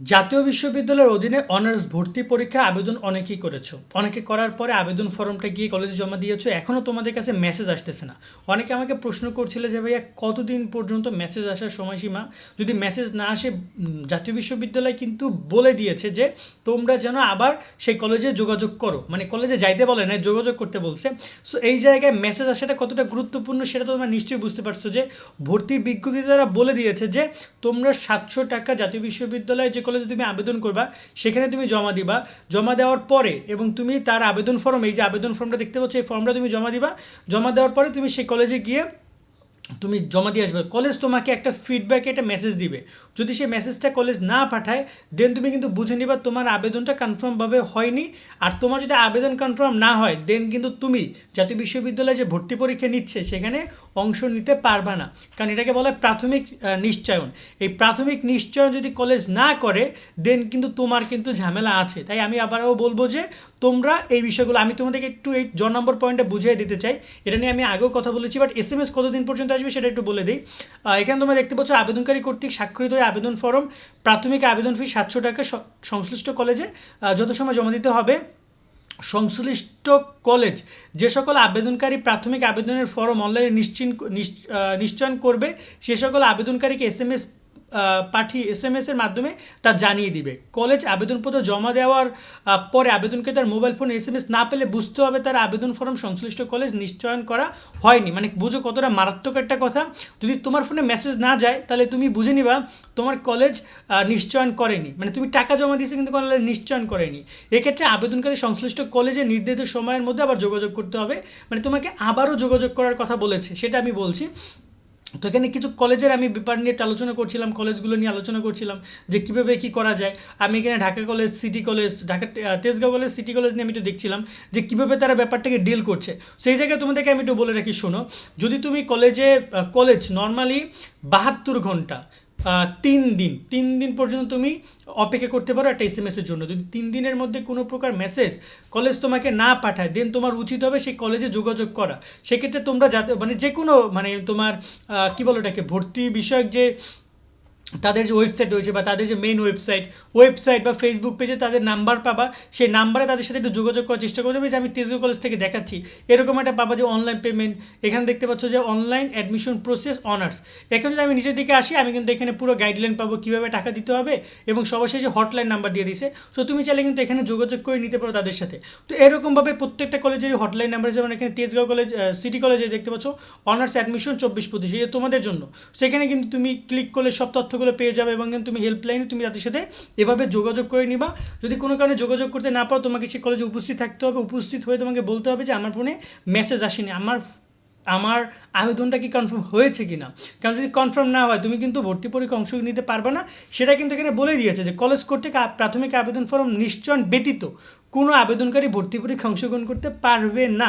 জাতীয় বিশ্ববিদ্যালয়ের অধীনে অনার্স ভর্তি পরীক্ষা আবেদন অনেকেই করেছ। অনেকে করার পরে আবেদন ফর্মটা গিয়ে কলেজে জমা দিয়েছ এখনও তোমাদের কাছে মেসেজ আসতেছে না। অনেকে আমাকে প্রশ্ন করছিল যে, ভাইয়া, কতদিন পর্যন্ত মেসেজ আসার সময়সীমা? যদি মেসেজ না আসে জাতীয় বিশ্ববিদ্যালয় কিন্তু বলে দিয়েছে যে, তোমরা যেন আবার সেই কলেজে যোগাযোগ করো। মানে কলেজে যাইতে বলে না, যোগাযোগ করতে বলছে। সো এই জায়গায় মেসেজ আসাটা কতটা গুরুত্বপূর্ণ সেটা তোমরা নিশ্চয়ই বুঝতে পারছ যে, ভর্তির বিজ্ঞপ্তি দ্বারা বলে দিয়েছে যে, তোমরা সাতশো টাকা জাতীয় বিশ্ববিদ্যালয়ে যে কলেজে তুমি আবেদন করবা, সেখানে তুমি জমা দিবা। জমা দেওয়ার পরে এবং তুমি তার আবেদন ফর্ম এই যে আবেদন ফর্মটা দেখতে পাচ্ছ, এই ফর্মটা তুমি জমা দিবা। জমা দেওয়ার পরে তুমি সেই কলেজে গিয়ে তুমি জমা দিয়ে আসবে। কলেজ তোমাকে একটা ফিডব্যাকে একটা মেসেজ দিবে। যদি সেই মেসেজটা কলেজ না পাঠায় দেন তুমি কিন্তু বুঝে নিবা তোমার আবেদনটা কনফার্মভাবে হয়নি। আর তোমার যদি আবেদন কনফার্ম না হয় দেন কিন্তু তুমি জাতীয় বিশ্ববিদ্যালয়ে যে ভর্তি পরীক্ষা নিচ্ছে, সেখানে অংশ নিতে পারবা না। কারণ এটাকে বলে প্রাথমিক নিশ্চয়ন। এই প্রাথমিক নিশ্চয়ন যদি কলেজ না করে দেন কিন্তু তোমার কিন্তু ঝামেলা আছে। তাই আমি আবারও বলব যে, তোমরা এই বিষয়গুলো, আমি তোমাদেরকে একটু এই জ নম্বর পয়েন্টটা বুঝিয়ে দিতে চাই। এটা নিয়ে আমি আগেও কথা বলেছি বাট এস এম এস কতদিন পর্যন্ত আসবে সেটা একটু বলে দিই। এখানে তোমরা দেখতে পাচ্ছ আবেদনকারী কর্তৃক স্বাক্ষরিত আবেদন ফর্ম প্রাথমিক আবেদন ফি সাতশো টাকা সংশ্লিষ্ট কলেজে যত সময় জমা দিতে হবে, সংশ্লিষ্ট কলেজ যে সকল আবেদনকারী প্রাথমিক আবেদনের ফর্ম অনলাইনে নিশ্চিন নিশ্চয়ন করবে, সে সকল আবেদনকারীকে এস এম এস পাঠিয়ে এস এম এসের মাধ্যমে তা জানিয়ে দিবে। কলেজ আবেদনপত্র জমা দেওয়ার পরে আবেদনকে তার মোবাইল ফোনে এস এম এস না পেলে বুঝতে হবে তার আবেদন ফর্ম সংশ্লিষ্ট কলেজ নিশ্চয়ন করা হয়নি। মানে বুঝো কতটা মারাত্মক একটা কথা। যদি তোমার ফোনে মেসেজ না যায়, তাহলে তুমি বুঝে নিবা তোমার কলেজ নিশ্চয়ন করেনি। মানে তুমি টাকা জমা দিয়েছ কিন্তু কলেজ নিশ্চয়ন করেনি। এক্ষেত্রে আবেদনকারী সংশ্লিষ্ট কলেজে নির্ধারিত সময়ের মধ্যে আবার যোগাযোগ করতে হবে। মানে তোমাকে আবারও যোগাযোগ করার কথা বলেছে, সেটা আমি বলছি। তো এখানে কিছু কলেজের আমি ব্যাপার নিয়ে একটু আলোচনা করছিলাম, কলেজগুলো নিয়ে আলোচনা করছিলাম যে কীভাবে কী করা যায়। আমি এখানে Dhaka college, city college, Dhaka Tejgaon college, city college নিয়ে আমি একটু দেখছিলাম যে কীভাবে তারা ব্যাপারটাকে ডিল করছে। সেই জায়গায় তোমাদেরকে আমি একটু বলে রাখি, শোনো। যদি তুমি কলেজে কলেজ নর্মালি বাহাত্তর ঘণ্টা তিন দিন তিন দিন পর্যন্ত তুমি অপেক্ষা করতে পারো একটা এস এম এসের জন্য। যদি তিন দিনের মধ্যে কোনো প্রকার মেসেজ কলেজ তোমাকে না পাঠায় দেন তোমার উচিত হবে সেই কলেজে যোগাযোগ করা। সেক্ষেত্রে তোমরা যাতে মানে যে কোনো মানে তোমার কী বলো এটাকে ভর্তি বিষয়ক যে তাদের যে ওয়েবসাইট রয়েছে বা তাদের যে মেন ওয়েবসাইট ওয়েবসাইট বা ফেসবুক পেজে তাদের নাম্বার পাবা। সেই নাম্বারে তাদের সাথে একটু যোগাযোগ করার চেষ্টা করবে। যে আমি তেজগাঁও কলেজ থেকে দেখাচ্ছি। এরকম একটা পাবা যে অনলাইন পেমেন্ট এখানে দেখতে পাচ্ছ যে অনলাইন অ্যাডমিশন প্রসেস অনার্স এখানে যদি আমি নিচের দিকে আসি, আমি কিন্তু এখানে পুরো গাইডলাইন পাবো কীভাবে টাকা দিতে হবে এবং সবার শেষে হটলাইন নাম্বার দিয়ে দিছে সো তুমি চাইলে কিন্তু এখানে যোগাযোগ করে নিতে পারো তাদের সাথে। তো এরকমভাবে প্রত্যেকটা কলেজের হটলাইন নাম্বার যেমন এখানে তেজগাঁও কলেজ সিটি কলেজে দেখতে পাচ্ছ অনার্স অ্যাডমিশন চব্বিশ পঁচিশ। এটা তোমাদের জন্য। সেখানে কিন্তু তুমি ক্লিক করলে সব তথ্যগুলো পেয়ে যাবে এবং তুমি হেল্পলাইনে তুমি তাদের সাথে এভাবে যোগাযোগ করে নিবা। যদি কোনো কারণে যোগাযোগ করতে না পারো, তোমাকে সে কলেজে উপস্থিত থাকতে হবে। উপস্থিত হয়ে তোমাকে বলতে হবে যে, আমার ফোনে মেসেজ আসেনি। আমার আমার আবেদনটা কি কনফার্ম হয়েছে কি না কারণ যদি কনফার্ম না হয়, তুমি কিন্তু ভর্তি পরীক্ষা অংশ নিতে পারবে না। সেটা কিন্তু এখানে বলে দিয়েছে যে কলেজ কর্তৃক প্রাথমিক আবেদন ফর্ম নিশ্চয়ন ব্যতীত। কোনো আবেদনকারী ভর্তি পরীক্ষা অংশগ্রহণ করতে পারবে না।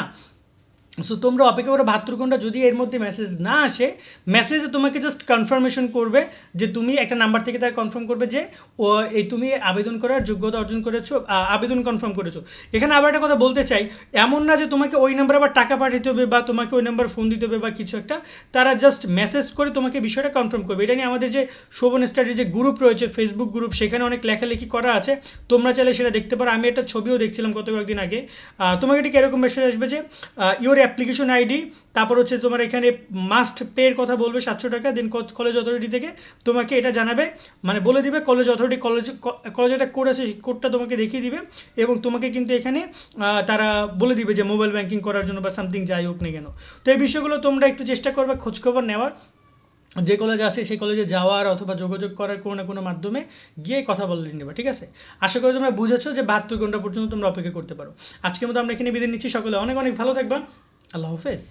সো তোমরা অপেক্ষা করো বাহাত্তর যদি এর মধ্যে মেসেজ না আসে মেসেজে তোমাকে জাস্ট কনফার্মেশন করবে যে তুমি একটা নাম্বার থেকে তার কনফার্ম করবে যে, ও, এই তুমি আবেদন করার যোগ্যতা অর্জন করেছ আবেদন কনফার্ম করেছ। এখানে আবার একটা কথা বলতে চাই, এমন না যে তোমাকে ওই নাম্বারে আবার টাকা পাঠাতে হবে বা তোমাকে ওই নাম্বার ফোন দিতে হবে বা কিছু একটা, তারা জাস্ট মেসেজ করে তোমাকে বিষয়টা কনফার্ম করবে। এটা নিয়ে আমাদের যে শোভন স্টাডির যে গ্রুপ রয়েছে ফেসবুক গ্রুপ সেখানে অনেক লেখালেখি করা আছে। তোমরা চাইলে সেটা দেখতে পারো। আমি একটা ছবিও দেখছিলাম গত কয়েকদিন আগে। তোমাকে ঠিক এরকম মেসেজ আসবে যে ইওর অ্যাপ্লিকেশন আইডি তারপর হচ্ছে তোমার এখানে মাস্ট পের কথা বলবে সাতশো টাকা দেন কলেজ অথরিটি থেকে তোমাকে এটা জানাবে। মানে বলে দিবে কলেজ অথরিটি কলেজ কলেজ একটা কোড আছে, সেই কোডটা তোমাকে দেখিয়ে দিবে এবং তোমাকে কিন্তু এখানে তারা বলে দিবে যে মোবাইল ব্যাংকিং করার জন্য বা সামথিং যাই হোক না কেন। তো এই বিষয়গুলো তোমরা একটু চেষ্টা করবে খোঁজখবর নেওয়ার। যে কলেজ আছে সেই কলেজে যাওয়ার অথবা যোগাযোগ করার কোনো না কোনো মাধ্যমে গিয়ে কথা বলে নেবে, ঠিক আছে? আশা করি তোমরা বুঝেছ যে বাহাত্তর ঘণ্টা পর্যন্ত তোমরা অপেক্ষা করতে পারো। আজকের মতো আমরা এখানে বিদায় নিচ্ছি। সকলে অনেক অনেক ভালো থাকবা আল্লাহ হাফেজ